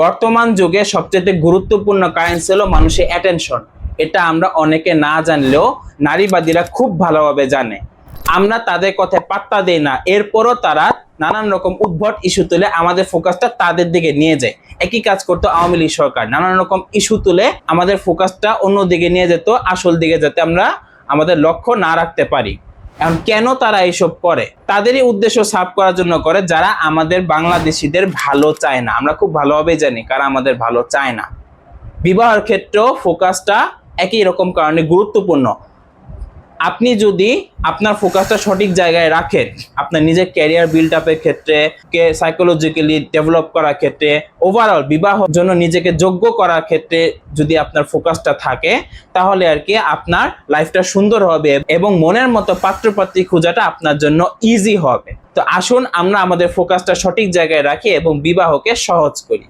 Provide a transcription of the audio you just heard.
বর্তমান যুগে সবচেয়ে গুরুত্বপূর্ণ কারেন্সি হলো মানুষের অ্যাটেনশন এটা আমরা অনেকে না জানলেও নারীবাদীরা খুব ভালোভাবে জানে। আমরা তাদের কথায় পাত্তা দেই না। এরপরও তারা নানান রকম উদ্ভট ইস্যু তুলে আমাদের ফোকাসটা তাদের দিকে নিয়ে যায়। একই কাজ করতো আওয়ামী লীগ সরকার। নানান রকম ইস্যু তুলে আমাদের ফোকাসটা অন্য দিকে নিয়ে যেত, আসল দিকে যাতে আমরা আমাদের লক্ষ্য না রাখতে পারি। এখন কেন তারা এইসব করে? তাদেরই উদ্দেশ্য সাফ করার জন্য করে যারা আমাদের বাংলাদেশিদের ভালো চায় না। আমরা খুব ভালোভাবে জানি কারা আমাদের ভালো চায় না। বিবাহের ক্ষেত্রেও ফোকাসটা একই রকম কারণে গুরুত্বপূর্ণ। আপনি যদি আপনার ফোকাসটা সঠিক জায়গায় রাখেন, আপনার নিজের ক্যারিয়ার বিল্ড আপের ক্ষেত্রে, কে সাইকোলজিক্যালি ডেভেলপ করার ক্ষেত্রে ওভারঅল বিবাহের জন্য নিজেকে যোগ্য করার ক্ষেত্রে যদি আপনার ফোকাসটা থাকে, তাহলে আর কি আপনার লাইফটা সুন্দর হবে এবং মনের মতো পাত্রপাত্রী খোঁজাটা আপনার জন্য ইজি হবে। তো আসুন আমরা আমাদের ফোকাসটা সঠিক জায়গায় রাখি এবং বিবাহকে সহজ করি।